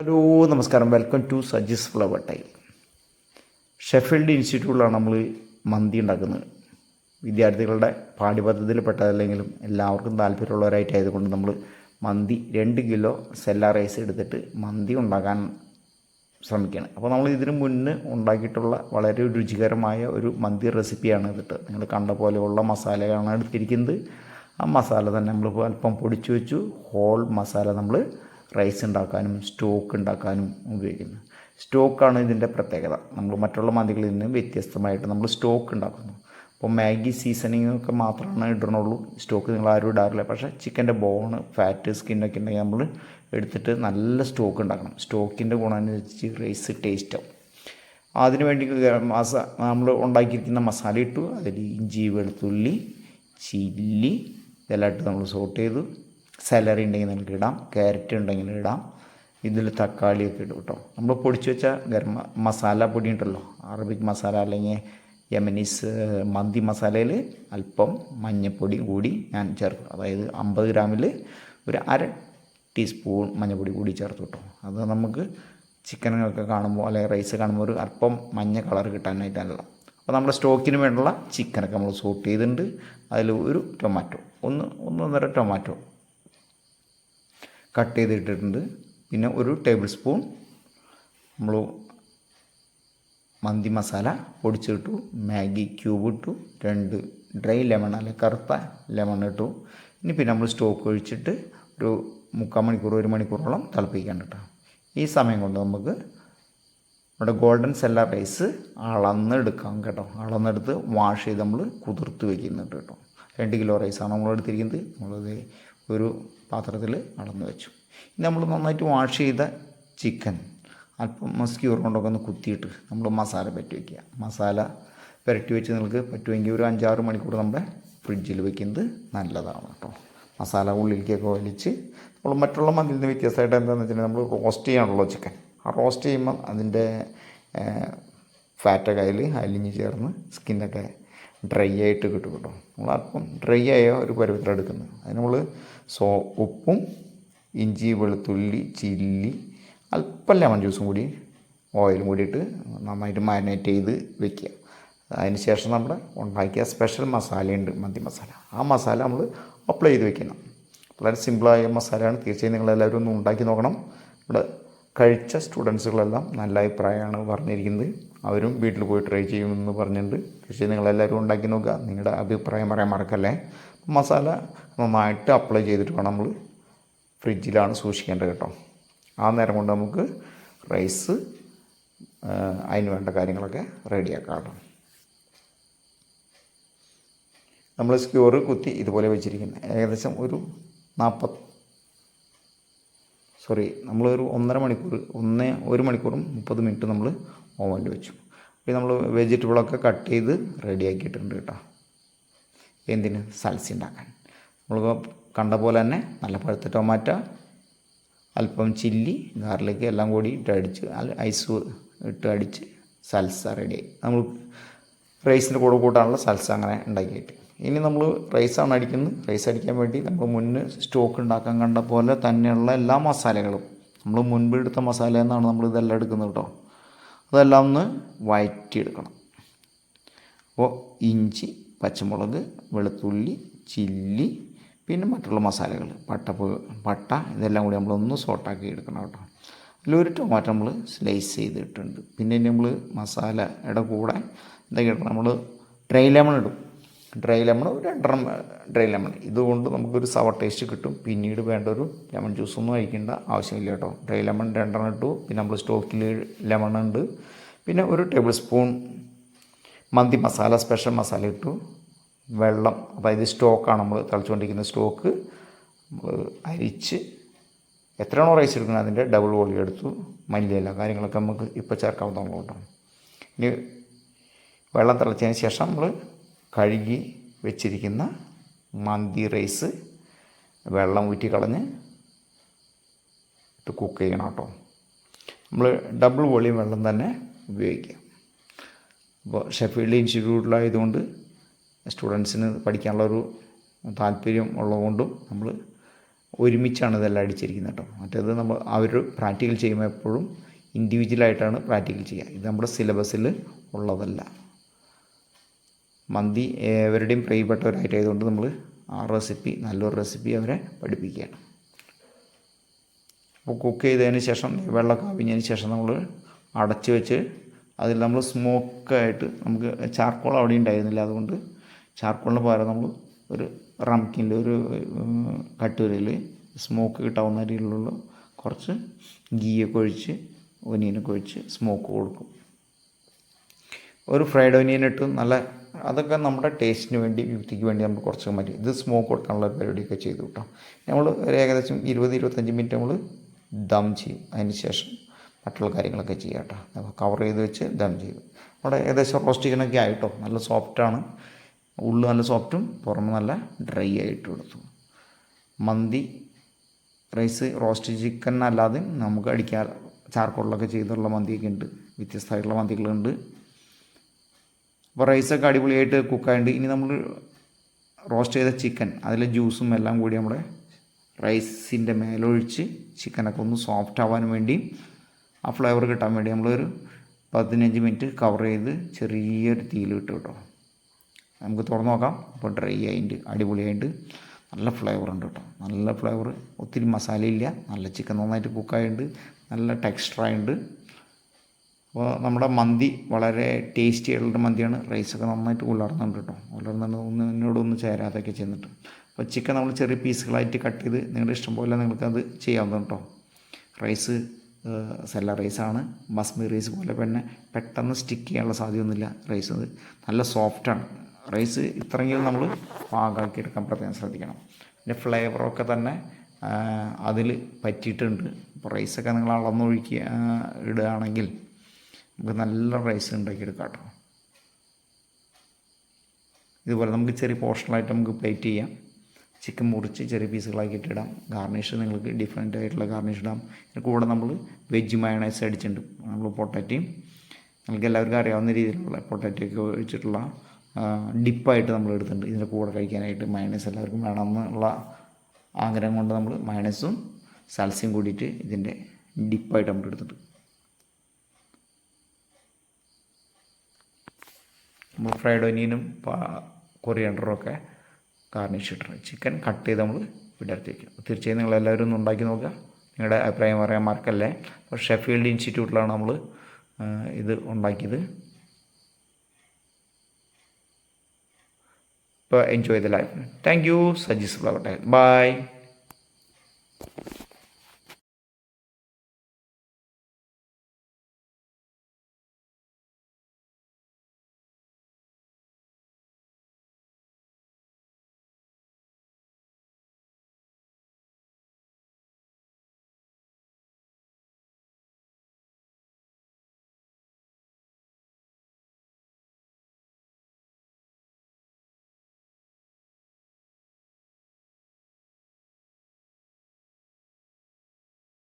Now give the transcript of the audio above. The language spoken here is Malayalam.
ഹലോ നമസ്കാരം. Welcome to Saji's flavour tale Sheffield ഇൻസ്റ്റിറ്റ്യൂട്ടിലാണ് നമ്മൾ മന്തി ഉണ്ടാക്കുന്നത്. വിദ്യാർത്ഥികളുടെ പാഠ്യപദ്ധതിയിൽ പെട്ടതല്ലെങ്കിലും എല്ലാവർക്കും താല്പര്യമുള്ളവരായിട്ടായതുകൊണ്ട് നമ്മൾ മന്തി രണ്ട് കിലോ സെല്ല റൈസ് എടുത്തിട്ട് മന്തി ഉണ്ടാക്കാൻ ശ്രമിക്കുകയാണ്. അപ്പോൾ നമ്മൾ ഇതിനു മുന്നേ ഉണ്ടാക്കിയിട്ടുള്ള വളരെ രുചികരമായ ഒരു മന്തി റെസിപ്പിയാണ് ഇതിട്ട്. നിങ്ങൾ കണ്ട പോലെയുള്ള മസാലയാണ് എടുത്തിരിക്കുന്നത്. ആ മസാല തന്നെ നമ്മൾ അല്പം പൊടിച്ചു വെച്ചു. ഹോൾ മസാല നമ്മൾ റൈസ് ഉണ്ടാക്കാനും സ്റ്റോക്ക് ഉണ്ടാക്കാനും ഉപയോഗിക്കുന്നത് സ്റ്റോക്കാണ് ഇതിന്റെ പ്രത്യേകത. നമ്മൾ മറ്റുള്ള മന്തികളിൽ നിന്ന് വ്യത്യസ്തമായിട്ട് നമ്മൾ സ്റ്റോക്ക് ഉണ്ടാക്കുന്നു അപ്പോൾ മാഗി സീസണിങ് ഒക്കെ മാത്രമാണ് ഇടണുള്ളൂ. സ്റ്റോക്ക് നിങ്ങൾ ആരും ഇടാറില്ല. പക്ഷേ ചിക്കന്റെ ബോണ് ഫാറ്റ് സ്കിന്നൊക്കെ ഉണ്ടെങ്കിൽ നമ്മൾ എടുത്തിട്ട് നല്ല സ്റ്റോക്ക് ഉണ്ടാക്കണം സ്റ്റോക്കിന്റെ ഗുണമനുസരിച്ച് റൈസ് ടേസ്റ്റ് ആവും. അതിന് വേണ്ടി മസ നമ്മൾ ഉണ്ടാക്കിയിരിക്കുന്ന മസാല ഇട്ടു. അതിൽ ഇഞ്ചി വെളുത്തുള്ളി ചില്ലി ഇതെല്ലാം ഇട്ട് നമ്മൾ സോട്ട് ചെയ്തു. സാലറി ഉണ്ടെങ്കിൽ നിങ്ങൾക്ക് ഇടാം ക്യാരറ്റ് ഉണ്ടെങ്കിൽ ഇടാം ഇതിൽ തക്കാളിയൊക്കെ ഇടും കേട്ടോ നമ്മൾ പൊടിച്ചു വെച്ച ഗരം മസാല പൊടി ഉണ്ടല്ലോ അറബിക് മസാല അല്ലെങ്കിൽ യമനീസ് മന്തി മസാലയിൽ അല്പം മഞ്ഞൾപ്പൊടി കൂടി ഞാൻ ചേർക്കും. അതായത് അമ്പത് ഗ്രാമിൽ ഒരു അര ടീസ്പൂൺ മഞ്ഞൾപ്പൊടി കൂടി ചേർത്ത് കേട്ടോ അത് നമുക്ക് ചിക്കനൊക്കെ കാണുമ്പോൾ അല്ലെങ്കിൽ റൈസ് കാണുമ്പോൾ ഒരു അല്പം മഞ്ഞ കളർ കിട്ടാനായിട്ടല്ല. അപ്പോൾ നമ്മുടെ സ്റ്റോക്കിന് വേണ്ടുള്ള ചിക്കനൊക്കെ നമ്മൾ സോട്ട് ചെയ്തിട്ടുണ്ട്. അതിൽ ഒരു ടൊമാറ്റോ ഒന്ന് ഒന്നൊന്നര ടൊമാറ്റോ കട്ട് ചെയ്തിട്ടിട്ടുണ്ട്. പിന്നെ ഒരു ടേബിൾ സ്പൂൺ നമ്മൾ മന്തി മസാല പൊടിച്ചിട്ടു മാഗി ക്യൂബ് ഇട്ടു രണ്ട് ഡ്രൈ ലെമൺ അല്ലെ കറുത്ത ലെമൺ ഇട്ടു. ഇനി പിന്നെ നമ്മൾ സ്റ്റോക്ക് ഒഴിച്ചിട്ട് ഒരു മുക്കാൽ മണിക്കൂർ ഒരു മണിക്കൂറോളം തിളപ്പിക്കാൻ കേട്ടോ ഈ സമയം കൊണ്ട് നമുക്ക് നമ്മുടെ ഗോൾഡൻ സെല്ല റൈസ് അളന്നെടുക്കാം കേട്ടോ. അളന്നെടുത്ത് വാഷ് ചെയ്ത് നമ്മൾ കുതിർത്ത് വെക്കുന്നുണ്ട് കേട്ടോ. രണ്ട് കിലോ റൈസാണ് നമ്മൾ എടുത്തിരിക്കുന്നത്. നമ്മളത് ഒരു പാത്രത്തിൽ അളന്ന് വെച്ചു. നമ്മൾ നന്നായിട്ട് വാഷ് ചെയ്ത ചിക്കൻ അല്പം മസ്ക്യൂർ കൊണ്ടൊക്കെ ഒന്ന് കുത്തിയിട്ട് നമ്മൾ മസാല പറ്റി വയ്ക്കുക മസാല പുരട്ടി വെച്ച് നിങ്ങൾക്ക് പറ്റുമെങ്കിൽ ഒരു അഞ്ചാറ് മണിക്കൂർ നമ്മുടെ ഫ്രിഡ്ജിൽ വെക്കുന്നത് നല്ലതാണ് കേട്ടോ. മസാല ഉള്ളിലേക്കൊക്കെ വലിച്ച് നമ്മൾ മറ്റുള്ള മന്തിൽ നിന്ന് വ്യത്യസ്തമായിട്ട് എന്താണെന്ന് വെച്ചിട്ടുണ്ടെങ്കിൽ നമ്മൾ റോസ്റ്റ് ചെയ്യാണല്ലോ ചിക്കൻ ആ റോസ്റ്റ് ചെയ്യുമ്പോൾ അതിന്റെ ഫാറ്റൊക്കെ അതിൽ അലിഞ്ഞ് ചേർന്ന് സ്കിന്നൊക്കെ ഡ്രൈ ആയിട്ട് കിട്ടും കേട്ടോ. നമ്മൾ അല്പം ഡ്രൈ ആയ ഒരു പരുവത്തിൽ എടുക്കുന്നത് അതിന് നമ്മൾ സോ ഉപ്പും ഇഞ്ചി വെളുത്തുള്ളി ചില്ലി അല്പം ലെമൺ ജ്യൂസും കൂടി ഓയിലും കൂടിയിട്ട് നന്നായിട്ട് മാരിനേറ്റ് ചെയ്ത് വെക്കുക. അതിന് ശേഷം നമ്മൾ ഉണ്ടാക്കിയ സ്പെഷ്യൽ മസാലയുണ്ട് മന്തി മസാല ആ മസാല നമ്മൾ അപ്ലൈ ചെയ്ത് വെക്കണം. വളരെ സിമ്പിളായ മസാലയാണ് തീർച്ചയായും നിങ്ങളെല്ലാവരും ഒന്ന് ഉണ്ടാക്കി നോക്കണം. ഇവിടെ കഴിച്ച സ്റ്റുഡൻസുകളെല്ലാം നല്ല അഭിപ്രായമാണ് പറഞ്ഞിരിക്കുന്നത്. അവരും വീട്ടിൽ പോയി ട്രൈ ചെയ്യുമെന്ന് പറഞ്ഞിട്ടുണ്ട്. പക്ഷേ നിങ്ങളെല്ലാവരും ഉണ്ടാക്കി നോക്കുക. നിങ്ങളുടെ അഭിപ്രായം പറയാൻ മറക്കല്ലേ. മസാല നന്നായിട്ട് അപ്ലൈ ചെയ്തിട്ട് വേണം നമ്മൾ ഫ്രിഡ്ജിലാണ് സൂക്ഷിക്കേണ്ടത് കേട്ടോ. ആ നേരം കൊണ്ട് നമുക്ക് റൈസ് അതിന് വേണ്ട കാര്യങ്ങളൊക്കെ റെഡിയാക്കാം കേട്ടോ. നമ്മൾ സ്ക്യൂർ കുത്തി ഇതുപോലെ വെച്ചിരിക്കുന്നത്. ഏകദേശം ഒരു നാൽപ്പത് സോറി നമ്മളൊരു ഒന്നര മണിക്കൂർ ഒന്ന് ഒരു മണിക്കൂറും മുപ്പത് മിനിറ്റ് നമ്മൾ ഓവനിൽ വെച്ചു. അപ്പോൾ നമ്മൾ വെജിറ്റബിളൊക്കെ കട്ട് ചെയ്ത് റെഡിയാക്കിയിട്ടുണ്ട് കേട്ടോ. എന്തിന്? സൽസി ഉണ്ടാക്കാൻ നമ്മൾ കണ്ട പോലെ തന്നെ നല്ല പഴുത്ത ടൊമാറ്റോ അല്പം ചില്ലി ഗാർലിക് എല്ലാം കൂടി ഇട്ട് അടിച്ച് ഐസ് ഇട്ട് അടിച്ച് സൽസ റെഡിയായി നമ്മൾ റൈസിന്റെ കൂടെ കൂട്ടാനുള്ള സൽസ അങ്ങനെ ഉണ്ടാക്കിയിട്ട്. ഇനി നമ്മൾ റൈസാണ് അടിക്കുന്നത്. റൈസ് അടിക്കാൻ വേണ്ടി നമ്മൾ മുന്നേ സ്റ്റോക്ക് ഉണ്ടാക്കാൻ കണ്ട പോലെ തന്നെയുള്ള എല്ലാ മസാലകളും. നമ്മൾ മുൻപ് എടുത്ത മസാല എന്നാണ് നമ്മൾ ഇതെല്ലാം എടുക്കുന്നത് കേട്ടോ അതെല്ലാം ഒന്ന് വഴറ്റിയെടുക്കണം അപ്പോൾ ഇഞ്ചി പച്ചമുളക് വെളുത്തുള്ളി ചില്ലി പിന്നെ മറ്റുള്ള മസാലകൾ. പട്ട പട്ട ഇതെല്ലാം കൂടി നമ്മളൊന്ന് സോട്ടാക്കി എടുക്കണം കേട്ടോ അതിലൊരു ടൊമാറ്റോ നമ്മൾ സ്ലൈസ് ചെയ്തിട്ടുണ്ട്. പിന്നെ നമ്മൾ മസാലയുടെ കൂടെ ഇടണം. നമ്മൾ ഡ്രൈ ലെമൺ ഇടും. ഡ്രൈ ലെമൺ രണ്ടെണ്ണം ഡ്രൈ ലെമൺ ഇതുകൊണ്ട് നമുക്കൊരു സവർ ടേസ്റ്റ് കിട്ടും. പിന്നീട് വേണ്ട ഒരു ലെമൺ ജ്യൂസൊന്നും കഴിക്കേണ്ട ആവശ്യമില്ല കേട്ടോ. ഡ്രൈ ലെമൺ രണ്ടെണ്ണം ഇട്ടു. പിന്നെ നമ്മൾ സ്റ്റോക്കിൽ ലെമൺ ഉണ്ട്. പിന്നെ ഒരു ടേബിൾ സ്പൂൺ മന്തി മസാല സ്പെഷ്യൽ മസാല ഇട്ടു. വെള്ളം അതായത് സ്റ്റോക്കാണ് നമ്മൾ തളിച്ചുകൊണ്ടിരിക്കുന്ന സ്റ്റോക്ക് അരിച്ച് എത്രയാണോ റൈസ് എടുക്കുന്നത് അതിന്റെ ഡബിൾ വോളിയം എടുത്തു. മല്ലിയില കാര്യങ്ങളൊക്കെ നമുക്ക് ഇപ്പോൾ ചേർക്കാവുന്നതാണ് ഇനി വെള്ളം തിളച്ചതിന് ശേഷം നമ്മൾ കഴുകി വെച്ചിരിക്കുന്ന മന്തി റൈസ് വെള്ളം ഊറ്റി കളഞ്ഞ് ഇട്ട് കുക്ക് ചെയ്യണം കേട്ടോ. നമ്മൾ ഡബിൾ വോളിയം വെള്ളം തന്നെ ഉപയോഗിക്കുക അപ്പോൾ ഷെഫീൽഡ് ഇൻസ്റ്റിറ്റ്യൂട്ടിലായതുകൊണ്ട് സ്റ്റുഡൻസിന് പഠിക്കാനുള്ളൊരു താല്പര്യം ഉള്ളതുകൊണ്ടും നമ്മൾ ഒരുമിച്ചാണ് ഇതെല്ലാം അടിച്ചിരിക്കുന്നത് കേട്ടോ. മറ്റേത് നമ്മൾ അവർ പ്രാക്ടിക്കൽ ചെയ്യുമ്പോൾ എപ്പോഴും ഇൻഡിവിജ്വലായിട്ടാണ് പ്രാക്ടിക്കൽ ചെയ്യുക. ഇത് നമ്മുടെ സിലബസിൽ ഉള്ളതല്ല. മന്തി ഏവരുടെയും പ്രിയപ്പെട്ടവരായിട്ടായതുകൊണ്ട് നമ്മൾ ആ റെസിപ്പി നല്ലൊരു റെസിപ്പി അവരെ പഠിപ്പിക്കുകയാണ്. അപ്പോൾ കുക്ക് ചെയ്തതിന് ശേഷം വെള്ളമൊക്കെ കവിഞ്ഞതിന് ശേഷം നമ്മൾ അടച്ചു വെച്ച് അതിൽ നമ്മൾ സ്മോക്കായിട്ട് നമുക്ക് ചാർക്കോൾ അവിടെ ഉണ്ടായിരുന്നില്ല. അതുകൊണ്ട് ചാർക്കോളിന് പകരം നമ്മൾ ഒരു റംകിന്റെ ഒരു കട്ടുവരയിൽ സ്മോക്ക് കിട്ടാവുന്ന രീതിയിലുള്ള കുറച്ച് ഗീയൊക്കെ ഒഴിച്ച് ഒനിയനൊക്കെ ഒഴിച്ച് സ്മോക്ക് കൊടുക്കും. ഒരു ഫ്രൈഡ് ഒനിയൻ ഇട്ട് നല്ല അതൊക്കെ നമ്മുടെ ടേസ്റ്റിന് വേണ്ടി യുക്തിക്ക് വേണ്ടി നമ്മൾ കുറച്ച് മതി ഇത് സ്മോക്ക് കൊടുക്കാനുള്ള പരിപാടിയൊക്കെ ചെയ്തു കേട്ടോ. നമ്മൾ ഒരു ഏകദേശം ഇരുപത് ഇരുപത്തഞ്ച് മിനിറ്റ് നമ്മൾ ദം ചെയ്യും. അതിന് ശേഷം മറ്റുള്ള കാര്യങ്ങളൊക്കെ ചെയ്യാം കേട്ടോ. കവർ ചെയ്ത് വെച്ച് ദം ചെയ്തു നമ്മുടെ ഏകദേശം റോസ്റ്റ് ചിക്കനൊക്കെ ആയിട്ടോ. നല്ല സോഫ്റ്റാണ് ഉള്ളു നല്ല സോഫ്റ്റും പുറമെ നല്ല ഡ്രൈ ആയിട്ട് കൊടുത്തു. മന്തി റൈസ് റോസ്റ്റ് ചിക്കൻ അല്ലാതെ നമുക്ക് അടിക്കാൻ ചാർക്കോളിലൊക്കെ ചെയ്തുള്ള മന്തിയൊക്കെ ഉണ്ട്. വ്യത്യസ്തമായിട്ടുള്ള മന്തികളുണ്ട്. അപ്പോൾ റൈസൊക്കെ അടിപൊളിയായിട്ട് കുക്കായുണ്ട് ഇനി നമ്മൾ റോസ്റ്റ് ചെയ്ത ചിക്കൻ അതിലെ ജ്യൂസും എല്ലാം കൂടി നമ്മുടെ റൈസിന്റെ മേലൊഴിച്ച് ചിക്കനൊക്കെ ഒന്ന് സോഫ്റ്റ് ആവാൻ വേണ്ടി ആ ഫ്ലേവർ കിട്ടാൻ വേണ്ടി നമ്മളൊരു പതിനഞ്ച് മിനിറ്റ് കവർ ചെയ്ത് ചെറിയൊരു തീയിൽ ഇട്ട് കേട്ടോ. നമുക്ക് തുറന്ന് നോക്കാം. അപ്പോൾ ഡ്രൈ ആയിട്ട് അടിപൊളിയായിട്ട് നല്ല ഫ്ലേവർ ഉണ്ട് കേട്ടോ. നല്ല ഫ്ലേവർ ഒത്തിരി മസാലയില്ല നല്ല ചിക്കൻ നന്നായിട്ട് കുക്കായുണ്ട് നല്ല ടെക്സ്ചറായിട്ടുണ്ട് അപ്പോൾ നമ്മുടെ മന്തി വളരെ ടേസ്റ്റി ആയിട്ടുള്ള മന്തിയാണ്. റൈസൊക്കെ നന്നായിട്ട് ഉലർന്നുണ്ട് കേട്ടോ ഉലർന്നുണ്ട്. ഒന്ന് എന്നോട് ഒന്ന് ചേരാതൊക്കെ ചെന്നിട്ട്. അപ്പോൾ ചിക്കൻ നമ്മൾ ചെറിയ പീസുകളായിട്ട് കട്ട് ചെയ്ത് നിങ്ങളുടെ ഇഷ്ടം പോലെ നിങ്ങൾക്കത് ചെയ്യാവുന്നതാണ് കേട്ടോ റൈസ് സെല്ല റൈസാണ് ബസ്മി റൈസ് പോലെ പിന്നെ പെട്ടെന്ന് സ്റ്റിക്ക് ചെയ്യാനുള്ള സാധ്യതയൊന്നുമില്ല റൈസ് നല്ല സോഫ്റ്റാണ് റൈസ് ഇത്രയെങ്കിലും നമ്മൾ പാകമാക്കി എടുക്കാൻ പ്രത്യേകം ശ്രദ്ധിക്കണം. പിന്നെ ഫ്ലേവറൊക്കെ തന്നെ അതിൽ പറ്റിയിട്ടുണ്ട്. അപ്പോൾ റൈസൊക്കെ നിങ്ങൾ അളന്നൊഴുക്കി ഇടുകയാണെങ്കിൽ നമുക്ക് നല്ല റൈസ് ഉണ്ടാക്കിയെടുക്കാം കേട്ടോ ഇതുപോലെ നമുക്ക് ചെറിയ പോർഷനായിട്ട് നമുക്ക് പ്ലേറ്റ് ചെയ്യാം. ചിക്കൻ മുറിച്ച് ചെറിയ പീസുകളാക്കിയിട്ട് ഇടാം. ഗാർണിഷ് നിങ്ങൾക്ക് ഡിഫറെന്റ് ആയിട്ടുള്ള ഗാർണിഷ് ഇടാം. കൂടെ നമ്മൾ വെജ് മയണൈസ് അടിച്ചിട്ടുണ്ട്. നമ്മൾ പൊട്ടാറ്റയും നിങ്ങൾക്ക് എല്ലാവർക്കും അറിയാവുന്ന രീതിയിലുള്ള പൊട്ടാറ്റയൊക്കെ ഒഴിച്ചിട്ടുള്ള ഡിപ്പായിട്ട് നമ്മൾ എടുത്തിട്ടുണ്ട്. ഇതിന്റെ കൂടെ കഴിക്കാനായിട്ട് മയണൈസ് എല്ലാവർക്കും വേണമെന്നുള്ള ആഗ്രഹം കൊണ്ട് നമ്മൾ മയണൈസും സൽസ്യം കൂടിയിട്ട് ഇതിന്റെ ഡിപ്പായിട്ട് നമ്മൾ എടുത്തിട്ടുണ്ട്. നമ്മൾ ഫ്രൈഡ് ഒനിയനും കൊറിയണ്ടറും ഒക്കെ ഗാർണിഷ് ചിക്കൻ കട്ട് ചെയ്ത് നമ്മൾ വിടർത്തി വയ്ക്കും തീർച്ചയായും നിങ്ങൾ എല്ലാവരും ഒന്ന് ഉണ്ടാക്കി നോക്കുക. നിങ്ങളുടെ അഭിപ്രായം പറയാൻ മറക്കല്ലേ. അപ്പോൾ ഷെഫീൽഡ് ഇൻസ്റ്റിറ്റ്യൂട്ടിലാണ് നമ്മൾ ഇത് ഉണ്ടാക്കിയത്. ഇപ്പോൾ enjoy the life thank you Saji's flavour bye